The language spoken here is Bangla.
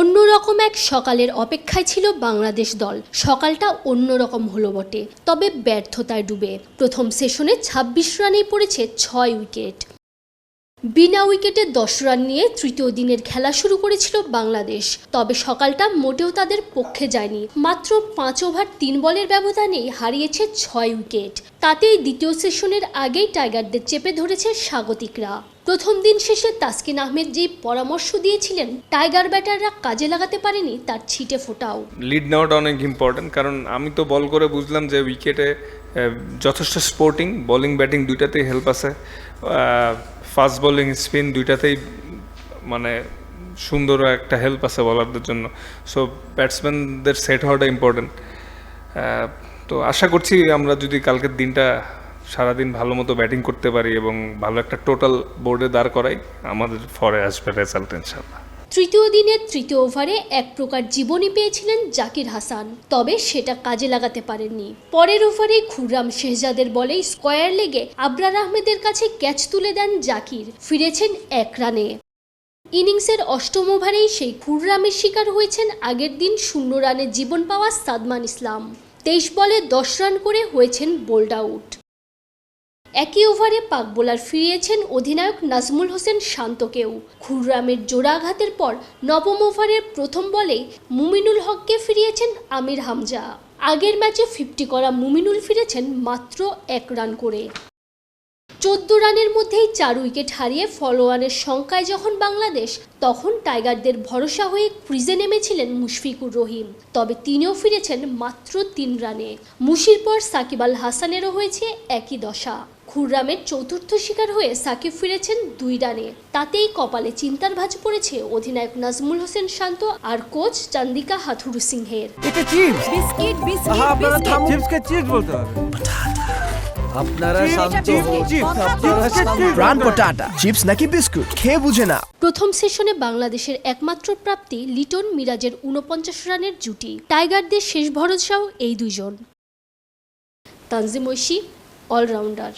অন্যরকম এক সকালের অপেক্ষায় ছিল বাংলাদেশ দল। সকালটা অন্যরকম হলো বটে, তবে ব্যর্থতায় ডুবে। প্রথম সেশনে ২৬ রানেই পড়েছে ছয় উইকেট। বিনা উইকেটে দশ রান নিয়ে তৃতীয় দিনের খেলা শুরু করেছিল বাংলাদেশ, তবে সকালটা মোটেও তাদের পক্ষে যায়নি। মাত্র পাঁচ ওভার তিন বলের ব্যবধানেই হারিয়েছে ছয় উইকেট। তাতেই দ্বিতীয় সেশনের আগেই টাইগারদের চেপে ধরেছে স্বাগতিকরা। প্রথম দিন শেষে তাসকিন আহমেদ যেই পরামর্শ দিয়েছিলেন, টাইগার ব্যাটাররা কাজে লাগাতে পারেনি তার ছিটে ফোটাও। লিড নেওয়াটা অনেক ইম্পর্টেন্ট কারণ আমি তো বল করে বুঝলাম যে উইকেটে যথেষ্ট স্পোর্টিং বোলিং ব্যাটিং দুইটাতেই হেল্প আছে। ফাস্ট বোলিং স্পিন দুইটাতেই মানে সুন্দর একটা হেল্প আছে বলারদের জন্য। সো ব্যাটসম্যানদের সেট হওয়াটা ইম্পর্টেন্ট তো আশা করছি আমরা যদি কালকের দিনটা সারাদিন ভালো মতো ব্যাটিং করতে পারি এবং ভালো একটা টোটাল বোর্ডে দাঁড় করাই, আমাদের ফরে আসবে রেজাল্ট ইনশাল্লাহ তৃতীয় দিনের তৃতীয় ওভারে এক প্রকার জীবনী পেয়েছিলেন জাকির হাসান, তবে সেটা কাজে লাগাতে পারেননি। পরের ওভারে খুররাম শেহজাদের বলেই স্কয়ার লেগে আবরার আহমেদের কাছে ক্যাচ তুলে দেন জাকির, ফিরেছেন এক রানে। ইনিংসের অষ্টম ওভারেই সেই খুররামের শিকার হয়েছেন আগের দিন শূন্য রানে জীবন পাওয়া সাদমান ইসলাম। তেইশ বলে দশ রান করে হয়েছেন বোল্ড আউট। একই ওভারে পাক বোলার ফিরিয়েছেন অধিনায়ক নাজমুল হোসেন শান্তকেও। খুররামের জোড়াঘাতের পর নবম ওভারের প্রথম বলে মুমিনুল হককে ফিরিয়েছেন আমির হামজা। আগের ম্যাচে ফিফটি করা মুমিনুল ফিরেছেন মাত্র এক রান করে। চোদ্দ রানের মধ্যেই চার উইকেট হারিয়ে ফলোয়ানের সংখ্যায় যখন বাংলাদেশ তখন টাইগারদের ভরসা হয়ে ক্রিজে নেমেছিলেন মুশফিকুর রহিম। তবে তিনিও ফিরেছেন মাত্র তিন রানে। মুশির পর সাকিব আল হাসানেরও হয়েছে একই দশা। খুররামের চতুর্থ শিকার হয়ে সাকিব ফিরেছেন দুই রানে। তাতেই কপালে চিন্তার ভাঁজ পড়েছে অধিনায়ক নাজমুল হোসেন শান্ত আর কোচ চান্দিকা হাথুরু সিংহের এটা চিপস বিস্কিট বিস্কিট। থামুন চিপসকে চিপস বলতে হবে। আপনারা শান্ত চিপস। প্রাণ পটাটা নাকি বিস্কুট খেয়ে বুঝে না প্রথম সেশনে বাংলাদেশের একমাত্র প্রাপ্তি লিটন মিরাজের উনপঞ্চাশ রানের জুটি। টাইগারদের শেষ ভরসাও এই দুজন তানজিম ঐশী অলরাউন্ডার।